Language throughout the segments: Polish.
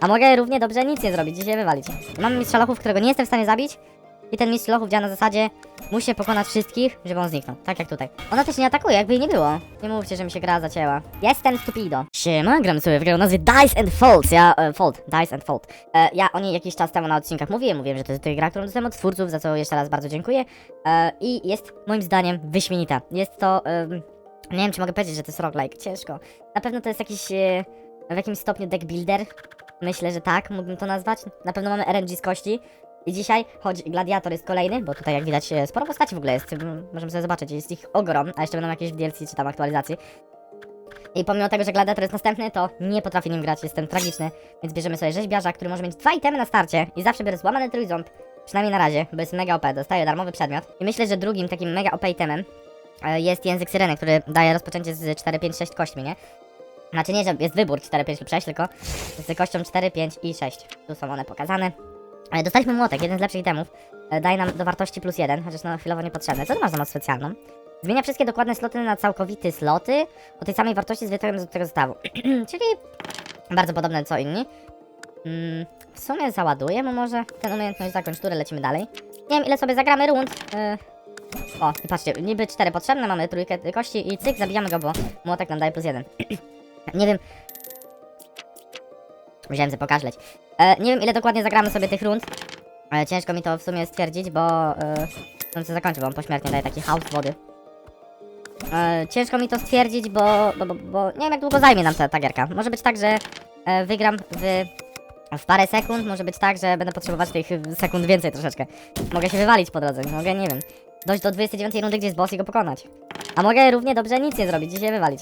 A mogę równie dobrze nic nie zrobić, dzisiaj wywalić. Mamy mistrza lochów, którego nie jestem w stanie zabić. I ten mistrz lochów działa na zasadzie musi pokonać wszystkich, żeby on zniknął. Tak jak tutaj. Ona też nie atakuje, jakby jej nie było. Nie mówcie, że mi się gra zacięła. Jestem stupido. Siema, gram sobie w grę o nazwie Dice and Folds. Ja, e, Fold, Dice and Fold. E, ja o niej jakiś czas temu na odcinkach mówiłem, mówiłem, że to jest gra, którą dostałem od twórców, za co jeszcze raz bardzo dziękuję. E, I jest moim zdaniem wyśmienita. Jest to, em, nie wiem czy mogę powiedzieć, że to jest roguelike, ciężko. Na pewno to jest jakiś, e, w jakimś stopniu deck builder. Myślę, że tak, mógłbym to nazwać. Na pewno mamy RNG z kości. I dzisiaj, choć Gladiator jest kolejny, bo tutaj jak widać e, sporo postaci w ogóle jest, możemy sobie zobaczyć, jest ich ogrom, a jeszcze będą jakieś w DLC czy tam aktualizacje. I pomimo tego, że Gladiator jest następny, to nie potrafię nim grać, jestem tragiczny, więc bierzemy sobie rzeźbiarza, który może mieć dwa itemy na starcie i zawsze biorę złamany trójząb, przynajmniej na razie, bo jest mega OP, dostaje darmowy przedmiot. I myślę, że drugim takim mega OP itemem e, jest język syreny, który daje rozpoczęcie z 4, 5, 6 kośćmi, nie? Znaczy nie, że jest wybór 4, 5 lub 6, tylko z kością 4, 5 i 6. Tu są one pokazane. E, Dostaliśmy młotek, jeden z lepszych itemów. E, Daje nam do wartości plus jeden, chociaż no chwilowo niepotrzebne. Co to masz za moc specjalną? Zmienia wszystkie dokładne sloty na całkowity sloty o tej samej wartości z wytworem z tego zestawu. Czyli bardzo podobne co inni. Mm, w sumie załaduję mu może ten umiejętność zakończ turę, lecimy dalej. Nie wiem ile sobie zagramy rund. E, o, patrzcie, niby cztery potrzebne, mamy trójkę kości i cyk, zabijamy go, bo młotek nam daje plus jeden. nie wiem. Musiałem sobie pokażleć. E, nie wiem ile dokładnie zagramy sobie tych rund. Ale ciężko mi to w sumie stwierdzić, bo... E, zakończę, bo on pośmiertnie daje taki haus wody. E, ciężko mi to stwierdzić, bo, bo, bo, bo nie wiem jak długo zajmie nam ta, ta gierka. Może być tak, że e, wygram w, w parę sekund, może być tak, że będę potrzebować tych sekund więcej troszeczkę. Mogę się wywalić po drodze, mogę, nie wiem, dojść do 29 rundy, gdzie jest boss i go pokonać. A mogę równie dobrze nic nie zrobić, dzisiaj wywalić.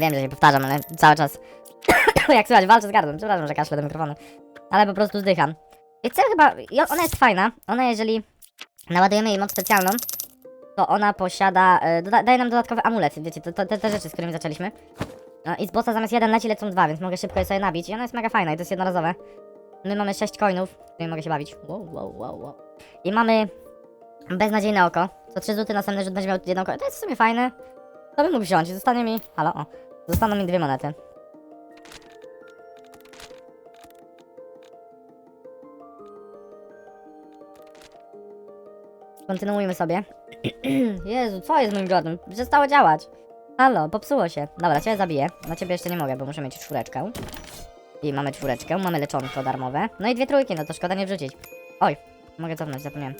Wiem, że się powtarzam, ale cały czas jak słychać, walczę z gardłem. Przepraszam, że kaszlę do mikrofonu. Ale po prostu zdycham. I co chyba, ona jest fajna. Ona jeżeli naładujemy jej moc specjalną, to ona posiada, e, doda, daje nam dodatkowy amulet, wiecie, to, to, te, te rzeczy, z którymi zaczęliśmy. No, I z bossa zamiast jeden leci lecą dwa, więc mogę szybko je sobie nabić. I ona jest mega fajna i to jest jednorazowe. My mamy 6 coinów, którymi mogę się bawić. Wow, wow, wow, wow. I mamy beznadziejne oko. Co 3 rzuty następny rzut będzie miał jedno oko. To jest w sumie fajne. To bym mógł wziąć. Zostanie mi, halo, o. Zostaną mi dwie monety. Kontynuujmy sobie. Jezu, co jest z moim gardłem? Przestało działać. Halo, popsuło się. Dobra, ciebie zabiję. Na ciebie jeszcze nie mogę, bo muszę mieć czwóreczkę. I mamy czwóreczkę, mamy leczonko darmowe. No i dwie trójki, no to szkoda nie wrzucić. Oj, mogę cofnąć, zapomniałem.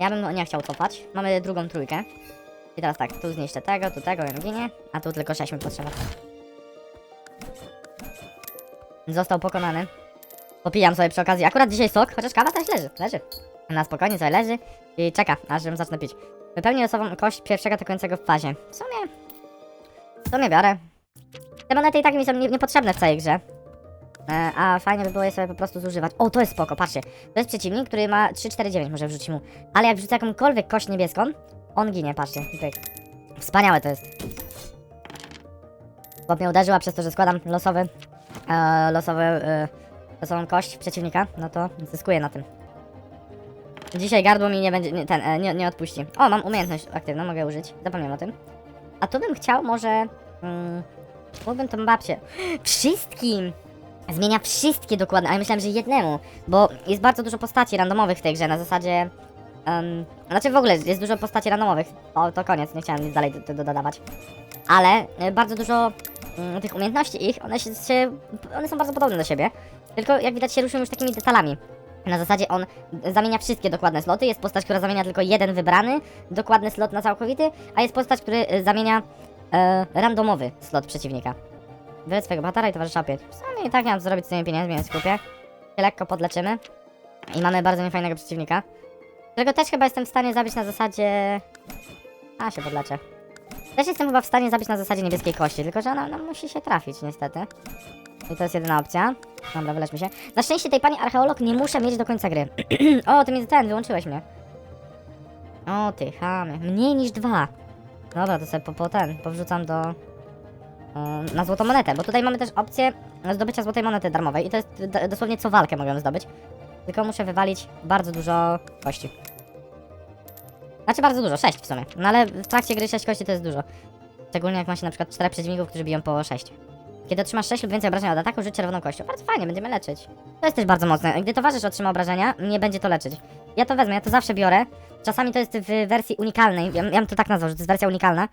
Ja bym nie chciał cofać. Mamy drugą trójkę. I teraz tak, tu zniszczę tego, tu tego, on ginie. A tu tylko sześć mi potrzeba. Został pokonany. Popijam sobie przy okazji. Akurat dzisiaj sok, chociaż kawa też leży. Leży. Na spokojnie sobie leży i czeka, aż ją zacznę pić. Wypełni losową kość pierwszego atakującego w fazie. W sumie... W sumie biorę. Te monety i tak mi są nie- niepotrzebne w całej grze. E, a fajnie by było je sobie po prostu zużywać. O, to jest spoko, patrzcie. To jest przeciwnik, który ma 3-4-9, może wrzucić mu. Ale jak wrzucę jakąkolwiek kość niebieską, on ginie, patrzcie. Pyk. Wspaniałe to jest. Bo mnie uderzyła przez to, że składam losowy, e, losowy, e, losową kość przeciwnika, no to zyskuję na tym. Dzisiaj gardło mi nie będzie, nie, ten, e, nie, nie odpuści. O, mam umiejętność aktywną, mogę użyć. Zapomniałem o tym. A tu bym chciał może... Mm, mógłbym tą babcię... Wszystkim! Zmienia wszystkie dokładnie, ale myślałem, że jednemu. Bo jest bardzo dużo postaci randomowych w tej grze, na zasadzie... Um, znaczy w ogóle jest dużo postaci randomowych. O, to koniec, nie chciałem nic dalej do, do, dodawać. Ale e, bardzo dużo mm, tych umiejętności ich, one się, się... One są bardzo podobne do siebie. Tylko jak widać się różnią już takimi detalami. Na zasadzie on zamienia wszystkie dokładne sloty. Jest postać, która zamienia tylko jeden wybrany dokładny slot na całkowity, a jest postać, który y, zamienia e, randomowy slot przeciwnika. Wylecz swojego bohatera i towarzysza 5. W sumie i tak co zrobić z tymi pieniędzmi, więc kupię. Lekko podleczymy. I mamy bardzo niefajnego przeciwnika. Którego też chyba jestem w stanie zabić na zasadzie... A, się podleczę. Też jestem chyba w stanie zabić na zasadzie niebieskiej kości, tylko że ona, ona musi się trafić niestety. I to jest jedyna opcja. Dobra, wylećmy się. Na szczęście tej pani archeolog nie muszę mieć do końca gry. o, ty mnie ten, wyłączyłeś mnie. O, ty chamie. Mniej niż dwa. Dobra, to sobie po, po ten, powrzucam do... na złotą monetę, bo tutaj mamy też opcję zdobycia złotej monety darmowej i to jest dosłownie co walkę mogę zdobyć. Tylko muszę wywalić bardzo dużo kości. Znaczy bardzo dużo, 6 w sumie. No ale w trakcie gry 6 kości to jest dużo. Szczególnie jak ma się na przykład 4 przeciwników, którzy biją po 6. Kiedy otrzymasz 6 lub więcej obrażeń od ataku, rzuć czerwoną kością. Bardzo fajnie, będziemy leczyć. To jest też bardzo mocne. Gdy towarzysz otrzyma obrażenia, nie będzie to leczyć. Ja to wezmę, ja to zawsze biorę. Czasami to jest w wersji unikalnej, ja, ja bym to tak nazwał, że to jest wersja unikalna,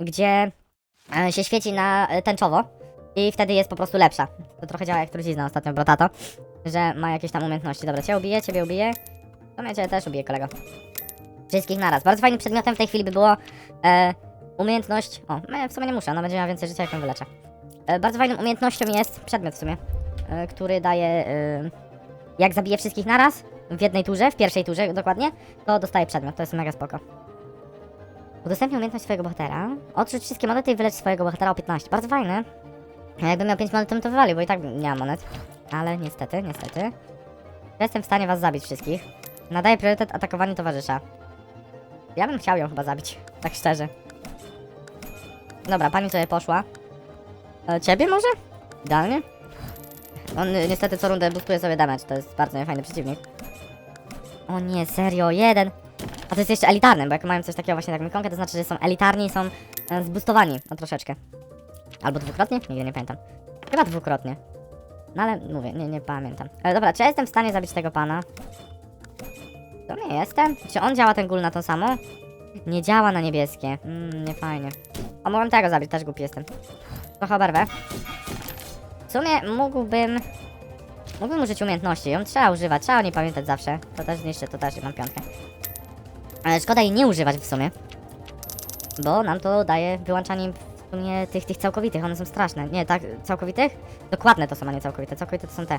gdzie e, się świeci na e, tęczowo i wtedy jest po prostu lepsza. To trochę działa jak trucizna ostatnio Brotato, że ma jakieś tam umiejętności. Dobra, cię ubiję, ciebie ubiję. To mnie cię też ubiję, kolego. Wszystkich naraz. Bardzo fajnym przedmiotem w tej chwili by było e, umiejętność... O, no, w sumie nie muszę, ona będzie miała więcej życia, jak ją wyleczę. E, bardzo fajną umiejętnością jest przedmiot w sumie, e, który daje... E, jak zabije wszystkich naraz, w jednej turze, w pierwszej turze dokładnie, to dostaje przedmiot. To jest mega spoko. Udostępnij umiejętność swojego bohatera. Odrzuć wszystkie monety i wylecz swojego bohatera o 15. Bardzo fajne. Jakbym miał 5 monet, to bym to wywalił, bo i tak nie mam monet. Ale niestety, niestety. Ja Jestem w stanie was zabić wszystkich. Nadaję priorytet atakowaniu towarzysza. Ja bym chciał ją chyba zabić, tak szczerze. Dobra, pani sobie poszła. E, ciebie może? Idealnie. On y, niestety co rundę boostuje sobie damage, to jest bardzo niefajny przeciwnik. O nie, serio, jeden. A to jest jeszcze elitarny, bo jak mają coś takiego właśnie jak Mikonkę, to znaczy, że są elitarni i są e, zboostowani o troszeczkę. Albo dwukrotnie? Nigdy nie pamiętam. Chyba dwukrotnie. No ale mówię, nie, nie pamiętam. E, dobra, czy ja jestem w stanie zabić tego pana? To nie jestem. Czy on działa ten gul na to samo? Nie działa na niebieskie. Mmm, nie fajnie. O, mogłem tego zabić, też głupi jestem. Trochę oberwę. W sumie mógłbym... Mógłbym użyć umiejętności, ją trzeba używać, trzeba o niej pamiętać zawsze. To też zniszczę, to też mam piątkę. Ale szkoda jej nie używać w sumie. Bo nam to daje wyłączanie sumie tych, tych całkowitych, one są straszne. Nie, tak, całkowitych? Dokładne to są, a nie całkowite. Całkowite to są te.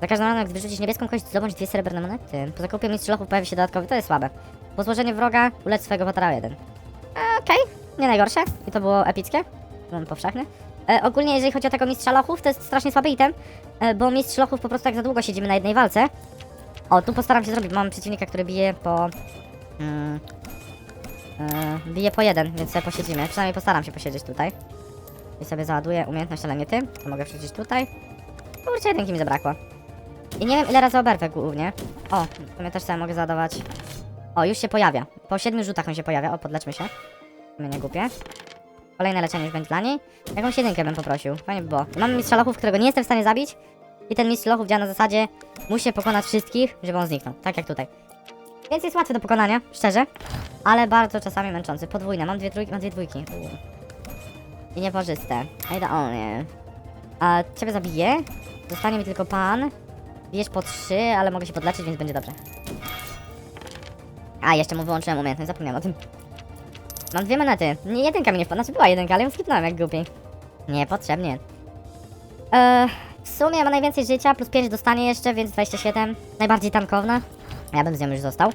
Za każdym razem, gdy wyrzucisz niebieską kość, zdobądź dwie srebrne monety. Po zakupie mistrz lochów pojawi się dodatkowy, to jest słabe. Po złożeniu wroga, ulecz swojego bohatera o jeden. E, Okej, nie najgorsze. I to było epickie. Byłem powszechny. E, ogólnie, jeżeli chodzi o tego mistrza lochów, to jest strasznie słaby item, e, bo mistrz lochów po prostu jak za długo siedzimy na jednej walce. O, tu postaram się zrobić, mam przeciwnika, który bije po... Mm, e, bije po jeden, więc sobie posiedzimy. Przynajmniej postaram się posiedzieć tutaj. I sobie załaduję umiejętność, ale nie tym. To mogę wrzucić tutaj. Kurczę, jedynki mi zabrakło. I nie wiem ile razy oberwę głównie. O, to mnie też sobie mogę załadować. O, już się pojawia. Po siedmiu rzutach on się pojawia. O, podleczmy się. Mnie nie głupie. Kolejne leczenie już będzie dla niej. Jakąś jedynkę bym poprosił. Fajnie by było. Mam mistrza lochów, którego nie jestem w stanie zabić. I ten mistrz lochów działa na zasadzie musi pokonać wszystkich, żeby on zniknął. Tak jak tutaj. Więc jest łatwy do pokonania, szczerze. Ale bardzo czasami męczący. Podwójne. Mam dwie trójki, mam dwie dwójki. I nieparzyste. Idealnie. A ciebie zabiję. Zostanie mi tylko pan. Bijesz po trzy, ale mogę się podleczyć, więc będzie dobrze. A, jeszcze mu wyłączyłem umiejętność, zapomniałem o tym. Mam dwie monety. Nie, jedynka mi nie wpadła. Znaczy była jedynka, ale ją skipnąłem jak głupi. Niepotrzebnie. Eee, w sumie ma najwięcej życia, plus 5 dostanie jeszcze, więc 27. Najbardziej tankowna. Ja bym z nią już został.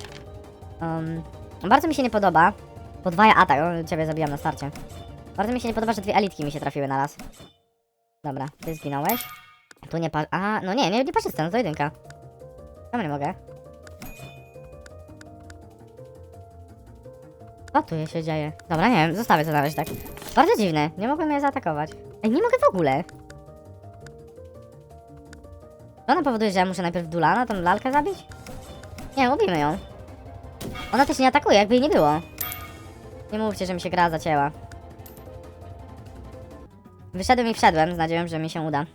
Um, bardzo mi się nie podoba. Podwaja atak, o, ciebie zabijam na starcie. Bardzo mi się nie podoba, że dwie elitki mi się trafiły na raz. Dobra, ty zginąłeś. Tu nie pa... Aha, no nie, nie, nie parzyste, no to jedynka. Czemu nie mogę? Co tu się dzieje? Dobra, nie wiem, zostawię to na razie tak. Bardzo dziwne, nie mogłem je zaatakować. Ej, nie mogę w ogóle. To ona powoduje, że ja muszę najpierw Dulana, tą lalkę zabić? Nie, ubijmy ją. Ona też nie atakuje, jakby jej nie było. Nie mówcie, że mi się gra zacięła. Wyszedłem i wszedłem z nadzieją, że mi się uda.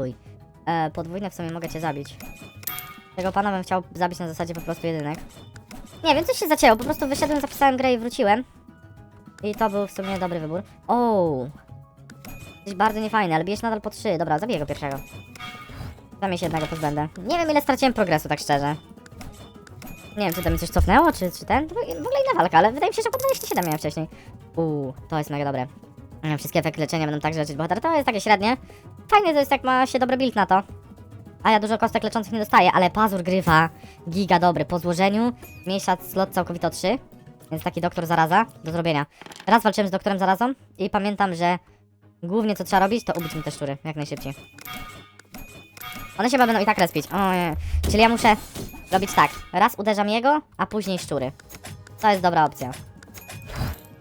Uj. E, podwójne w sumie mogę cię zabić. Tego pana bym chciał zabić na zasadzie po prostu jedynek. Nie wiem, coś się zacięło. Po prostu wyszedłem, zapisałem grę i wróciłem. I to był w sumie dobry wybór. O, Coś bardzo niefajne, ale bijesz nadal po trzy. Dobra, zabiję go pierwszego. Zamię się jednego pozbędę. Nie wiem, ile straciłem progresu, tak szczerze. Nie wiem, czy to mi coś cofnęło, czy, czy ten. W ogóle inna walka, ale wydaje mi się, że po 27 miałem wcześniej. Uuu, to jest mega dobre. Mm, Wszystkie efekty leczenia będą także leczyć bohatera. To jest takie średnie. Fajne to jest, jak ma się dobry build na to. A ja dużo kostek leczących nie dostaję, ale pazur grywa giga dobry. Po złożeniu zmniejsza slot całkowito o 3. Więc taki doktor zaraza do zrobienia. Raz walczyłem z doktorem zarazą i pamiętam, że głównie co trzeba robić, to ubić mi te szczury jak najszybciej. One się będą i tak respić. O nie. Czyli ja muszę robić tak. Raz uderzam jego, a później szczury. To jest dobra opcja.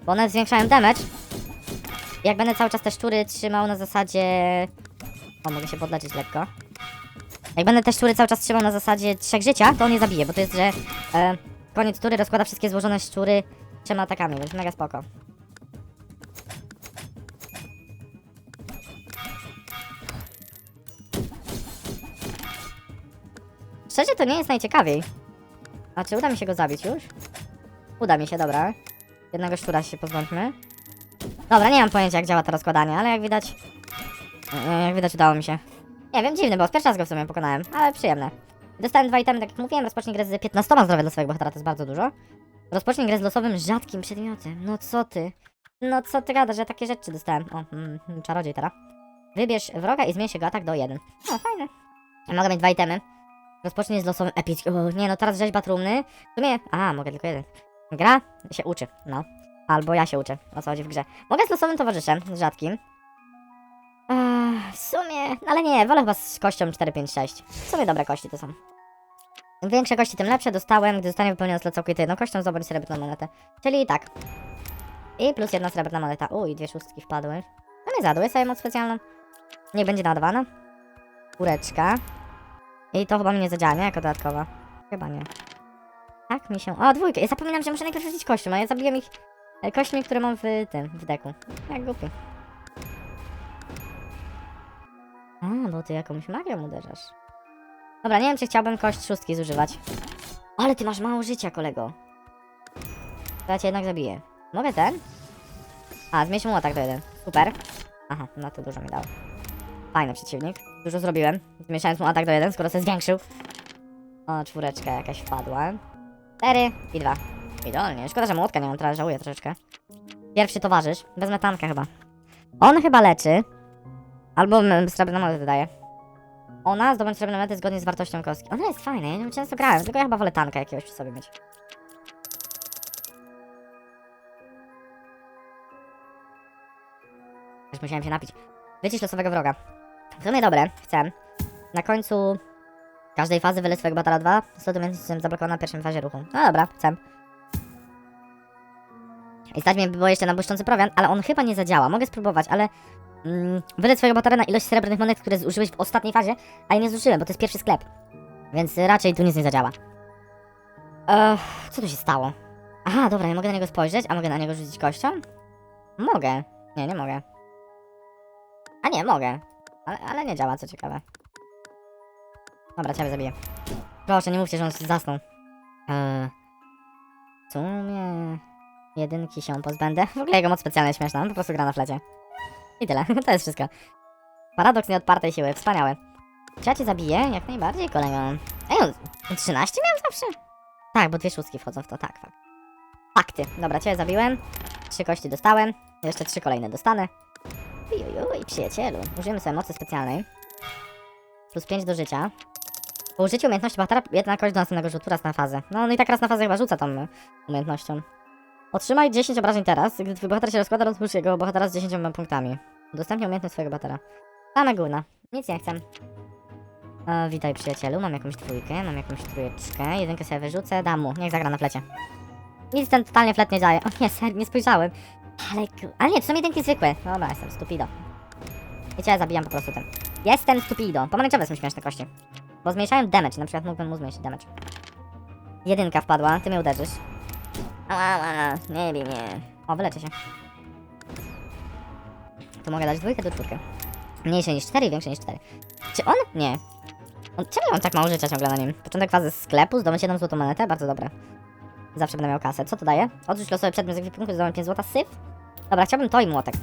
Bo one zwiększają damage. Jak będę cały czas te szczury trzymał na zasadzie... O, mogę się podleczyć lekko. Jak będę te szczury cały czas trzymał na zasadzie trzech życia, to on je zabije, bo to jest, że e, koniec tury rozkłada wszystkie złożone szczury trzema atakami, więc mega spoko. Szczerze to nie jest najciekawiej. A czy uda mi się go zabić już? Uda mi się, dobra. Jednego szczura się pozbądźmy. Dobra, nie mam pojęcia jak działa to rozkładanie, ale jak widać... e, Jak widać udało mi się. Nie wiem, dziwny, bo pierwszy raz go w sumie pokonałem, ale przyjemne. Dostałem dwa itemy, tak jak mówiłem, rozpocznij grę z 15 zdrowia dla swojego bohatera, to jest bardzo dużo. Rozpocznij grę z losowym, rzadkim przedmiotem. No co ty? No co ty gadasz, że takie rzeczy dostałem? O, mm, mm, czarodziej teraz. Wybierz wroga i zmniejsz jego atak do 1. O, fajne. Mogę mieć dwa itemy. Rozpocznij z losowym epickim. Nie no, teraz rzeźba trumny. W sumie... A, mogę tylko jeden. Gra się uczy, no. Albo ja się uczę, o co chodzi w grze. Mogę z losowym towarzyszem, z rzadkim. Ech, w sumie... Ale nie, wolę chyba z kością 4, 5, 6. W sumie dobre kości to są. Im większe kości, tym lepsze. Dostałem, gdy zostanie wypełniony slot całkowity jedną kością, zdobądź srebrną monetę. Czyli tak. I plus jedna srebrna moneta. Uj, dwie szóstki wpadły. No nie zadły sobie moc specjalną. Nie będzie nadawana. Kureczka. I to chyba mi nie zadziała, nie? Jako dodatkowa. Chyba nie. Tak mi się... O, dwójkę. Ja zapominam, że muszę najpierw rzucić kością, a ja zabiłem ich e, kośćmi, które mam w tym, w deku. Jak głupi. A, bo ty jakąś magią uderzasz. Dobra, nie wiem, czy chciałbym kość szóstki zużywać. Ale ty masz mało życia, kolego. To ja cię jednak zabiję. Mogę ten? A, zmniejsz mu atak do jeden. Super. Aha, no to dużo mi dało. Fajny przeciwnik. Dużo zrobiłem. Zmniejszając mu atak do jeden, skoro się zwiększył. O, czwóreczka jakaś wpadła. Cztery i dwa. Idealnie. Szkoda, że młotka nie mam, teraz żałuję troszeczkę. Pierwszy towarzysz. Bez metanka chyba. On chyba leczy. Albo srebrną monetę daje. Ona zdobądź srebrną monetę zgodnie z wartością kostki. Ona jest fajna, ja często grałem, tylko ja chyba wolę tanka jakiegoś przy sobie mieć. Już musiałem się napić. Wycisz losowego wroga. W sumie dobre, chcę. Na końcu każdej fazy wyleć swojego batala 2. Sloty jestem zablokowany na pierwszym fazie ruchu. No dobra, chcę. I stać mnie by było jeszcze na błyszczący prowiant, ale on chyba nie zadziała. Mogę spróbować, ale mm, wyleć swojego batera na ilość srebrnych monet, które zużyłeś w ostatniej fazie, a ja nie zużyłem, bo to jest pierwszy sklep. Więc raczej tu nic nie zadziała. Ech, co tu się stało? Aha, dobra, nie mogę na niego spojrzeć, a mogę na niego rzucić kością? Mogę. Nie, nie mogę. A nie, mogę. Ale, ale nie działa, co ciekawe. Dobra, ciebie zabiję. Proszę, nie mówcie, że on zasnął. Eee, w sumie... Jedynki się pozbędę. W ogóle jego moc specjalna jest śmieszna, on po prostu gra na flecie. I tyle, to jest wszystko. Paradoks nieodpartej siły, wspaniałe. Cię zabiję? Jak najbardziej, kolego. Ej, on 13 miał zawsze? Tak, bo dwie szóstki wchodzą w to, tak, fakt. Fakty. Dobra, cię zabiłem. Trzy kości dostałem. Jeszcze trzy kolejne dostanę. Ujujuj, przyjacielu. Użyjemy sobie mocy specjalnej. Plus 5 do życia. Po użyciu umiejętności bohatera jedna kość do następnego rzutu raz na fazę. No, no i tak raz na fazę chyba rzuca tą y, umiejętnością. Otrzymaj 10 obrażeń teraz. Gdy twój bohater się rozkłada, rozpuść jego bohatera z 10 punktami. Udostępnij umiejętność swojego bohatera. Same gówna. Nic nie chcę. E, witaj przyjacielu, mam jakąś trójkę, mam jakąś trójeczkę. Jedynkę sobie wyrzucę, dam mu. Niech zagra na flecie. Nic ten totalnie flet nie daje. O nie, ser, nie spojrzałem. Ale, ale nie, to są jedynki zwykłe. Dobra, jestem stupido. Wiecie, ja zabijam po prostu ten. Jestem stupido. Pomarańczowe są śmieszne kości. Bo zmniejszają damage, na przykład mógłbym mu zmniejszyć damage. Jedynka wpadła, ty mnie uderzysz. Ała, ała, nie bij mnie. O, wyleczę się. Tu mogę dać dwójkę do czwórkę. Mniejsze niż 4 i większe niż 4. Czy on? Nie. On, czemu mam tak mało życia ciągle na nim? Początek fazy sklepu, zdobądź jedną złotą monetę, bardzo dobre. Zawsze będę miał kasę. Co to daje? Odrzuć losowy przedmiot z ekwipunku, zdobądź 5 złota, syf. Dobra, chciałbym to i młotek.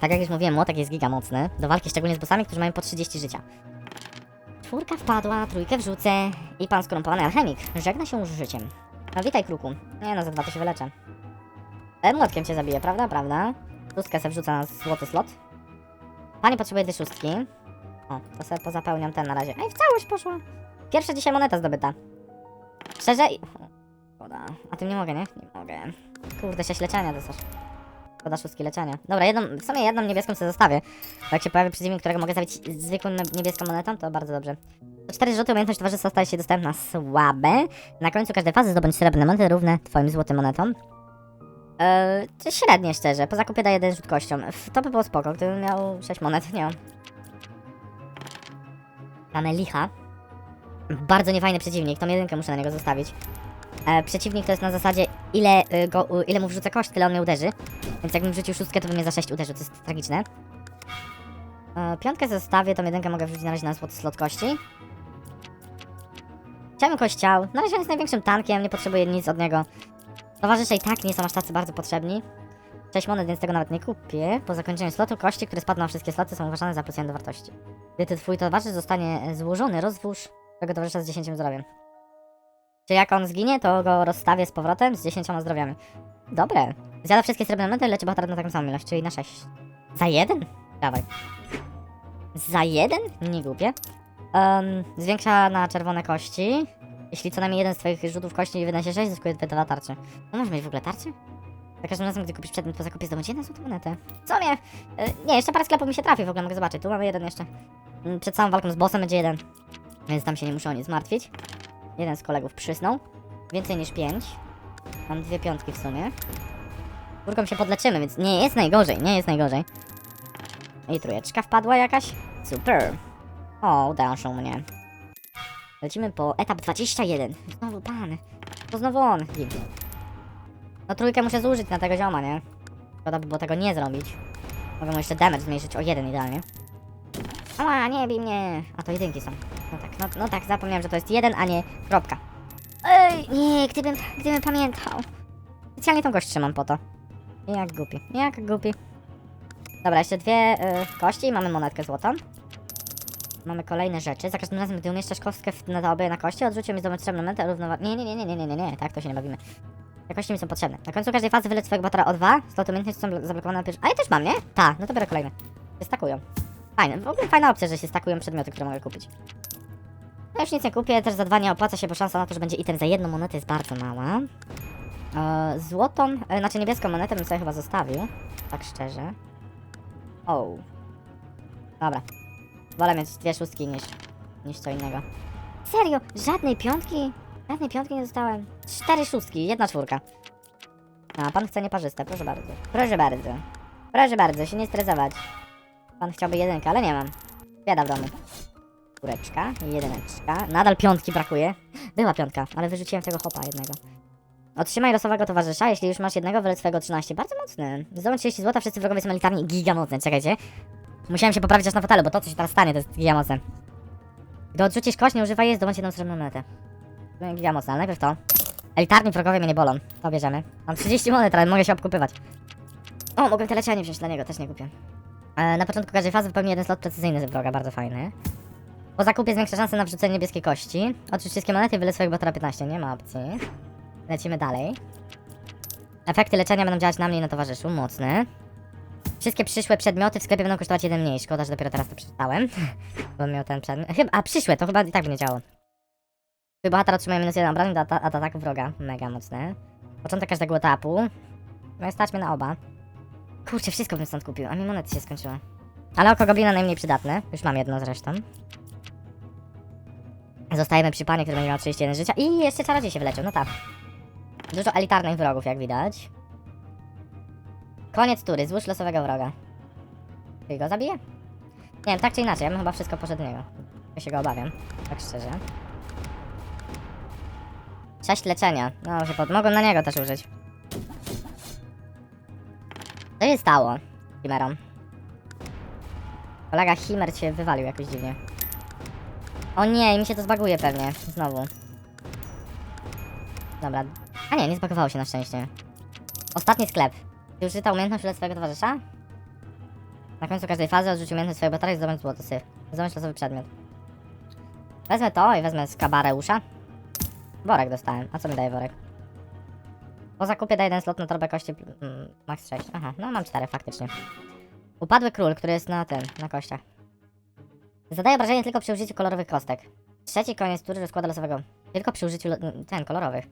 Tak jak już mówiłem, młotek jest giga mocny. Do walki szczególnie z bossami, którzy mają po 30 życia. Czwórka wpadła, trójkę wrzucę i pan skorumpowany alchemik żegna się z życiem. No witaj, kruku. Nie no, za dwa to się wyleczę. E, młotkiem cię zabiję, prawda? Prawda? Szóstkę se wrzuca na złoty slot. Pani potrzebuje dwie szóstki. O, to sobie pozapełniam ten na razie. Ej, w całość poszła. Pierwsza dzisiaj moneta zdobyta. Szczerze. Szkoda. A tym nie mogę, nie? Nie mogę. Kurde, sześć leczenia dostasz. Szkoda szóstki leczenia. Dobra, jedną, w sumie jedną niebieską sobie zostawię. Bo jak się pojawi przeciwnik, którego mogę zabić zwykłą niebieską monetą, to bardzo dobrze. Cztery rzuty, umiejętność towarzystwa staje się dostępna słabe. Na końcu każdej fazy zdobądź srebrne monety równe twoim złotym monetom. Eee, to średnie szczerze, po zakupie daję jeden rzut kością. To by było spoko, gdybym miał 6 monet, nie mam. Mamy licha. Bardzo niefajny przeciwnik, tą jedynkę muszę na niego zostawić. E, przeciwnik to jest na zasadzie ile, y, go, y, ile mu wrzucę kość, tyle on mnie uderzy. Więc jakbym wrzucił szóstkę, to by mnie za 6 uderzył, to jest tragiczne. E, piątkę zostawię, tą jedynkę mogę wrzucić na razie na złoty slot kości. Chciałem kościał. Na razie on jest największym tankiem, nie potrzebuję nic od niego. Towarzysze i tak nie są aż tacy bardzo potrzebni. 6 monet, więc tego nawet nie kupię. Po zakończeniu slotu kości, które spadną na wszystkie sloty są uważane za plus 1 do wartości. Gdy ty twój towarzysz zostanie złożony, rozwóż tego towarzysza z 10 zdrowiem. Czy jak on zginie, to go rozstawię z powrotem z 10 zdrowiami. Dobre. Zjada wszystkie srebrne monety, leczy bohatera na taką samą ilość, czyli na 6. Za jeden? Dawaj. Za jeden? Nie głupie. Um, zwiększa na czerwone kości. Jeśli co najmniej jeden z twoich rzutów kości wyniesie 6, zyskuje dwa tarcze. No może mieć w ogóle tarczy? Za każdym razem, gdy kupisz przedmiot po zakupie, zdobądź jedną złotą monetę. Co mnie? E, nie, jeszcze parę sklepów mi się trafi, w ogóle mogę zobaczyć. Tu mamy jeden jeszcze. Mm, Przed samą walką z bossem będzie jeden. Więc tam się nie muszę o nic martwić. Jeden z kolegów przysnął. Więcej niż pięć. Mam dwie piątki w sumie. Czwórką się podleczymy, więc nie jest najgorzej, nie jest najgorzej. I trójeczka wpadła jakaś. Super. O, się mnie. Lecimy po etap 21. Znowu pan. To znowu on. No trójkę muszę zużyć na tego zioma, nie? Szkoda by było tego nie zrobić. Mogę mu jeszcze damage zmniejszyć o jeden idealnie. Ała, nie bij mnie. A to jedynki są. No tak, no, no tak, zapomniałem, że to jest jeden, a nie kropka. Ej, nie, gdybym, gdybym pamiętał. Specjalnie tą kość trzymam po to. Jak głupi, jak głupi. Dobra, jeszcze dwie y, kości i mamy monetkę złotą. Mamy kolejne rzeczy. Za każdym razem, gdy umieszczasz kostkę w, na obie na kości, odrzucił mi zdobądź srebrną monetę równowa... Nie, nie, nie, nie, nie, nie, nie, nie, tak to się nie bawimy. Te kości mi są potrzebne. Na końcu każdej fazy wyleć swojego batera o dwa. Sloty umiejętności są blo- zablokowane na pierwszy... A ja też mam, nie? Ta, no to biorę kolejne. Się stakują. Fajne, w ogóle fajna opcja, że się stakują przedmioty, które mogę kupić. No już nic nie kupię, też za dwa nie opłaca się, bo szansa na to, że będzie item za jedną monetę jest bardzo mała. E, złotą, e, znaczy niebieską monetę bym sobie chyba zostawił. Tak szczerze. O. Dobra. Wolę mieć dwie szóstki niż, niż co innego. Serio? Żadnej piątki? Żadnej piątki nie dostałem. Cztery szóstki, jedna czwórka. A, pan chce nieparzyste, proszę bardzo. Proszę bardzo. Proszę bardzo, się nie stresować. Pan chciałby jedynkę, ale nie mam. Bieda w domu. Czwóreczka, jedyneczka. Nadal piątki brakuje. Była piątka, ale wyrzuciłem tego hopa jednego. Otrzymaj losowego towarzysza, jeśli już masz jednego, wyleć swojego 13. Bardzo mocny. Zdobądź 30 zł, wszyscy wrogowie są elitarni. Giga mocne, czekajcie. Musiałem się poprawić aż na fotelu, bo to co się teraz stanie, to jest giga mocne. Gdy odrzucisz kość, nie używaj jej, zdobądź jedną srebrną monetę. To jest Giga mocne, ale najpierw to. Elitarni wrogowie mnie nie bolą. To bierzemy. Mam 30 monet, ale mogę się obkupywać. O, mogłem te leczenie wziąć dla niego, też nie kupię. E, na początku każdej fazy wypełni jeden slot precyzyjny z wroga, bardzo fajny. Po zakupie zwiększa szansę na wrzucenie niebieskiej kości. Odrzuć wszystkie monety i wyleć swojego batera 15, nie ma opcji. Lecimy dalej. Efekty leczenia będą działać na mnie i na towarzyszu, mocne. Wszystkie przyszłe przedmioty w sklepie będą kosztować jeden mniej. Szkoda, że dopiero teraz to przeczytałem. Bo miał ten przedmiot. Chyba, a przyszłe, to chyba i tak by nie działo. Twój bohater otrzymuje minus jeden obrażeń do ata- od ataku wroga. Mega mocne. Początek każdego etapu. No stać mnie na oba. Kurczę, wszystko bym stąd kupił, a mi monety się skończyły. Ale oko goblina najmniej przydatne. Już mam jedno zresztą. Zostajemy przy panie, który będzie miał 31 życia. I jeszcze czarodziej się wyleczył, no tak. Dużo elitarnych wrogów, jak widać. Koniec tury, złóż losowego wroga. Czy go zabije? Nie wiem, tak czy inaczej, ja bym chyba wszystko poszedł niego. Ja się go obawiam, tak szczerze. Sześć leczenia. No, się pod... mogłem na niego też użyć. Co się stało? Chimerom. Kolega Himer się wywalił jakoś dziwnie. O nie, mi się to zbaguje pewnie. Znowu. Dobra. A nie, nie zbagowało się na szczęście. Ostatni sklep. Czy użyta umiejętność dla swojego towarzysza? Na końcu każdej fazy odrzuć umiejętność swojego batara i zdobądź złoto syf. Zdobądź losowy przedmiot. Wezmę to i wezmę z kabareusza. Worek dostałem. A co mi daje worek? Po zakupie daje jeden slot na torbę kości mm, max 6. Aha, no mam 4 faktycznie. Upadły król, który jest na tym, na kościach. Zadaje obrażenie tylko przy użyciu kolorowych kostek. Trzeci koniec tury rozkłada losowego. Tylko przy użyciu ten, kolorowych.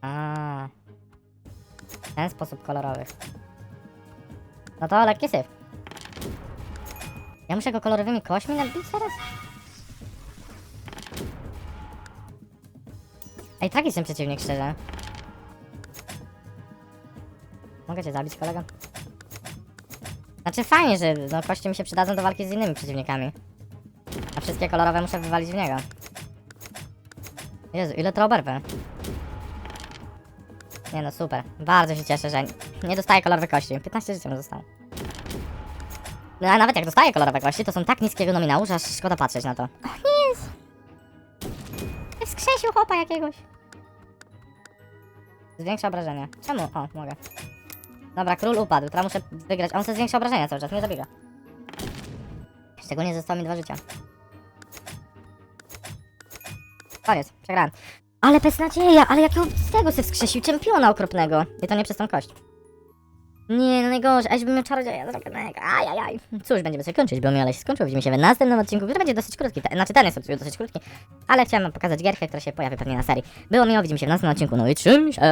A. W ten sposób kolorowych. No to lekki syf. Ja muszę go kolorowymi kośćmi nabić teraz? Ej, tragiczny przeciwnik, szczerze. Mogę cię zabić, kolego? Znaczy fajnie, że no, kości mi się przydadzą do walki z innymi przeciwnikami. A wszystkie kolorowe muszę wywalić w niego. Jezu, ile to oberwę? Nie no, super. Bardzo się cieszę, że nie dostaję kolorowych kości. 15 życia mu zostało. No a nawet jak dostaję kolorowe kości, to są tak niskiego nominału, że aż szkoda patrzeć na to. Skrzesił chłopa jakiegoś. Zwiększa obrażenia. Czemu? O, mogę. Dobra, król upadł. Teraz muszę wygrać. On sobie zwiększa obrażenia cały czas, mnie zabiega. Szczególnie zostało mi dwa życia. Koniec, przegrałem. Ale bez nadzieja, ale jakiego z tego se wskrzesił czempiona okropnego. I to nie przez tą kość. Nie, no najgorzej, aż bym miał czarodzieja zrobionego. Ajajaj. Cóż, będziemy sobie kończyć, bo mi ale się skończył. Widzimy się w następnym odcinku, który będzie dosyć krótki. Te- Znaczy ten jest dosyć krótki, ale chciałem wam pokazać gierkę, która się pojawi pewnie na serii. Było miło, widzimy się w następnym odcinku. No i czym się...